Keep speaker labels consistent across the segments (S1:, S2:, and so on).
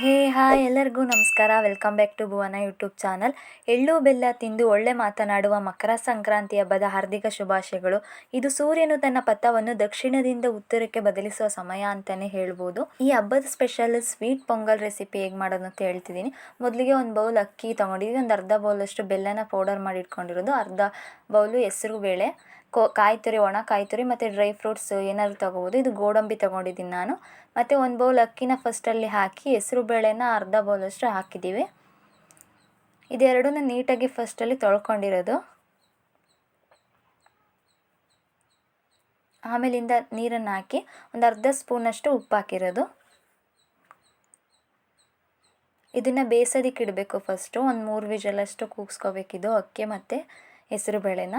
S1: ಹೇ, hi ಎಲ್ಲರಿಗೂ ನಮಸ್ಕಾರ. Welcome back to Bhuvana YouTube channel ಎಳ್ಳು, ಬೆಲ್ಲ ತಿಂದು ಒಳ್ಳೆ ಮಾತನಾಡುವ ಮಕರ ಸಂಕ್ರಾಂತಿ ಹಬ್ಬದ ಹಾರ್ದಿಕ ಶುಭಾಶಯಗಳು. ಇದು ಸೂರ್ಯನು ತನ್ನ ಪಥವನ್ನು ದಕ್ಷಿಣದಿಂದ ಉತ್ತರಕ್ಕೆ ಬದಲಿಸುವ ಸಮಯ ಅಂತಲೇ ಹೇಳ್ಬೋದು. ಈ ಹಬ್ಬದ ಸ್ಪೆಷಲ್ ಸ್ವೀಟ್ ಪೊಂಗಲ್ ರೆಸಿಪಿ ಹೇಗೆ ಮಾಡೋದು ಅಂತ ಹೇಳ್ತಿದ್ದೀನಿ. ಮೊದಲಿಗೆ ಒಂದು ಬೌಲ್ ಅಕ್ಕಿ ತೊಗೊಂಡಿದ್ದೀವಿ ಒಂದು ಅರ್ಧ ಬೌಲಷ್ಟು ಬೆಲ್ಲನ ಪೌಡರ್ ಮಾಡಿ ಇಟ್ಕೊಂಡಿರೋದು. ಅರ್ಧ ಬೌಲು ಹೆಸರು ಬೇಳೆ. ಕೋ ಕಾಯಿ ತುರಿ ಒಣ ಕಾಯಿ ತುರಿ ಮತ್ತು ಡ್ರೈ ಫ್ರೂಟ್ಸ್ ಏನಾದರೂ ತೊಗೋಬೋದು. ಇದು ಗೋಡಂಬಿ ತೊಗೊಂಡಿದ್ದೀನಿ ನಾನು. ಮತ್ತು ಒಂದು ಬೌಲ್ ಅಕ್ಕಿನ ಫಸ್ಟಲ್ಲಿ ಹಾಕಿ ಹೆಸರು ಬೇಳೆನ ಅರ್ಧ ಬೌಲಷ್ಟು ಹಾಕಿದ್ದೀವಿ. ಇದೆರಡನ್ನ ನೀಟಾಗಿ ಫಸ್ಟಲ್ಲಿ ತೊಳ್ಕೊಂಡಿರೋದು. ಆಮೇಲಿಂದ ನೀರನ್ನು ಹಾಕಿ ಒಂದು ಅರ್ಧ ಸ್ಪೂನಷ್ಟು ಉಪ್ಪು ಹಾಕಿರೋದು. ಇದನ್ನು ಬೇಯಿಸೋದಕ್ಕೆ ಇಡಬೇಕು ಫಸ್ಟು ಒಂದು ಮೂರು ವಿಜಲಷ್ಟು ಕೂಗಿಸ್ಕೋಬೇಕಿದು ಅಕ್ಕಿ ಮತ್ತು ಹೆಸರು ಬೇಳೆನ.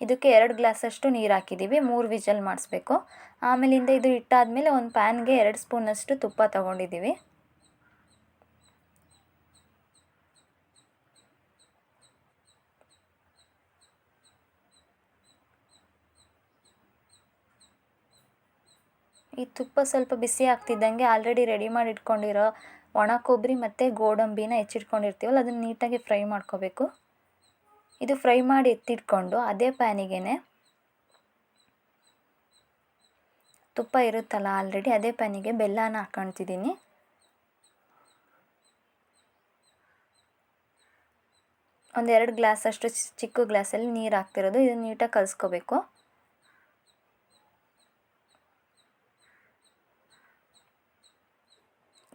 S1: ಇದಕ್ಕೆ ಎರಡು ಗ್ಲಾಸಷ್ಟು ನೀರು ಹಾಕಿದ್ದೀವಿ ಮೂರು ವಿಜಲ್ ಮಾಡಿಸ್ಬೇಕು. ಆಮೇಲಿಂದ ಇದು ಇಟ್ಟಾದಮೇಲೆ ಒಂದು ಪ್ಯಾನ್ಗೆ ಎರಡು ಸ್ಪೂನಷ್ಟು ತುಪ್ಪ ತಗೊಂಡಿದ್ದೀವಿ ಈ ತುಪ್ಪ ಸ್ವಲ್ಪ ಬಿಸಿ ಆಗ್ತಿದ್ದಂಗೆ ಆಲ್ರೆಡಿ ರೆಡಿ ಮಾಡಿ ಇಟ್ಕೊಂಡಿರೋ ಒಣ ಕೊಬ್ಬರಿ ಮತ್ತು ಗೋಡಂಬಿನ ಹೆಚ್ಚಿಟ್ಕೊಂಡಿರ್ತೀವಲ್ಲ, ಅದನ್ನು ನೀಟಾಗಿ ಫ್ರೈ ಮಾಡ್ಕೋಬೇಕು. ಇದು ಫ್ರೈ ಮಾಡಿ ಎತ್ತಿಟ್ಕೊಂಡು ಅದೇ ಪ್ಯಾನಿಗೆ ತುಪ್ಪ ಇರುತ್ತಲ್ಲ ಆಲ್ರೆಡಿ ಅದೇ ಪ್ಯಾನಿಗೆ ಬೆಲ್ಲನ ಹಾಕೊಳ್ತಿದ್ದೀನಿ ಒಂದೆರಡು ಗ್ಲಾಸಷ್ಟು ಚಿಕ್ಕ ಗ್ಲಾಸಲ್ಲಿ ನೀರು ಹಾಕ್ತಿರೋದು, ಇದು ನೀಟಾಗಿ ಕಲಿಸ್ಕೋಬೇಕು.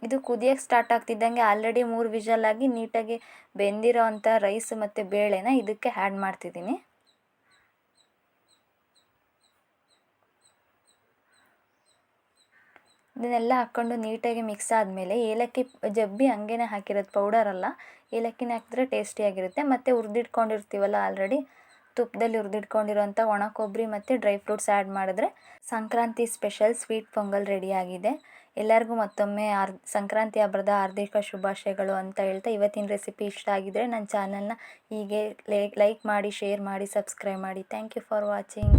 S1: ಇದು ಕುದಿಯೋಕ್ಕೆ ಸ್ಟಾರ್ಟ್ ಆಗ್ತಿದ್ದಂಗೆ ಆಲ್ರೆಡಿ ಮೂರು ವಿಷಲಾಗಿ ನೀಟಾಗಿ ಬೆಂದಿರೋ ಅಂಥ ರೈಸ್ ಮತ್ತು ಬೇಳೆನ ಇದಕ್ಕೆ ಆ್ಯಡ್ ಮಾಡ್ತಿದ್ದೀನಿ. ಇದನ್ನೆಲ್ಲ ಹಾಕ್ಕೊಂಡು ನೀಟಾಗಿ ಮಿಕ್ಸ್ ಆದಮೇಲೆ ಏಲಕ್ಕಿ ಜಬ್ಬಿ ಹಂಗೇನೆ ಹಾಕಿರೋದು ಪೌಡರಲ್ಲ ಏಲಕ್ಕಿನ ಹಾಕಿದ್ರೆ ಟೇಸ್ಟಿಯಾಗಿರುತ್ತೆ ಮತ್ತು ಹುರಿದಿಟ್ಕೊಂಡಿರ್ತೀವಲ್ಲ ಆಲ್ರೆಡಿ ತುಪ್ಪದಲ್ಲಿ ಹುರಿದಿಟ್ಕೊಂಡಿರೋಂಥ ಒಣ ಕೊಬ್ಬರಿ ಮತ್ತು ಡ್ರೈ ಫ್ರೂಟ್ಸ್ ಆ್ಯಡ್ ಮಾಡಿದ್ರೆ ಸಂಕ್ರಾಂತಿ ಸ್ಪೆಷಲ್ ಸ್ವೀಟ್ ಪೊಂಗಲ್ ರೆಡಿಯಾಗಿದೆ ಎಲ್ಲರಿಗೂ ಮತ್ತೊಮ್ಮೆ ಆರ್, ಸಂಕ್ರಾಂತಿ ಹಬ್ಬದ ಹಾರ್ದಿಕ ಶುಭಾಶಯಗಳು ಅಂತ ಹೇಳ್ತಾ ಇವತ್ತಿನ ರೆಸಿಪಿ ಇಷ್ಟ ಆಗಿದ್ದರೆ ನನ್ನ ಚಾನಲ್ನ ಹೀಗೆ ಲೈಕ್ ಮಾಡಿ ಶೇರ್ ಮಾಡಿ ಸಬ್ಸ್ಕ್ರೈಬ್ ಮಾಡಿ. Thank you for watching